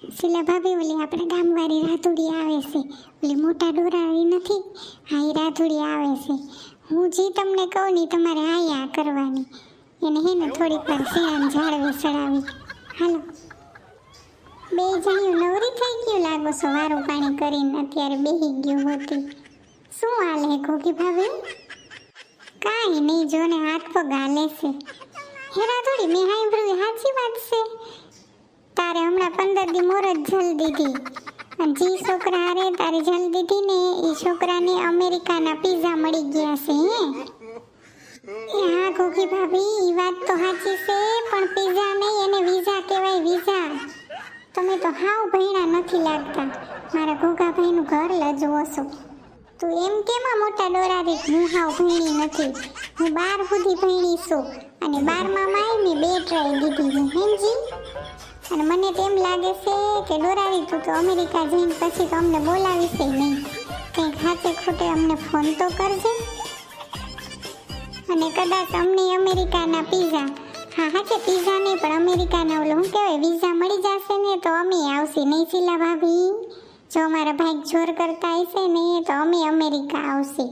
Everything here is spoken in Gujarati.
શીલા ભાભી ઓલી આપણે ગામવાળી રાધુડી આવે છે. ઓલી મોટા ડોરાળી નથી? હા એ રાધુડી આવે છે. હું જે તમને કહું ને તમારે આયા કરવાની. એને હે ને થોડીક વાર શિયાળ જાળવે ચડાવી હાલો. બે જણીઓ નવરી થઈ ગયું લાગો છો વારું પાણી કરીને. અત્યારે બેહી ગયું હોતી. શું હાલે ઘોઘી ભાભી કાંઈ નહીં, જોને હાથ પગ હાલે છે. હેરા થોડી મેં હાઈ સાચી વાત છે. હમણાં પંદર દી મોર જ છોકરા હારે તારી જલ દીધી ને, એ છોકરાને અમેરિકાના પીઝા મળી ગયા છે, હે? ઘોઘી ભાભી એ વાત તો સાચી છે, પણ પીઝા નહીં, એને વિઝા કહેવાય વિઝા તમે તો હાવ ભૈણા નથી લાગતા. મારા ઘોઘાભાઈનું ઘર લજવો છો. તું એમ કેમાં મોટા ડોરારી હું હાવ ભૈણી નથી? હું બાર સુધી ભૈણી છું. અને બારમાં માયની બે ટ્રાય દીધી છે હેમજી અને મને તો એમ લાગે છે કે દોરાવી તું તો અમેરિકા જઈને પછી તો અમને બોલાવીશ નહીં. કંઈક હાથે ખોટે અમને ફોન તો કરજે. અને કદાચ અમને અમેરિકાના પીઝા, હા હા કે પીઝા નહીં, પણ અમેરિકાના ઓલું શું કહેવાય, વિઝા મળી જશે ને તો અમે આવશે નહીં શીલા ભાભી? જો અમારા ભાઈ જોર કરતા હશે ને તો અમે અમેરિકા આવશે.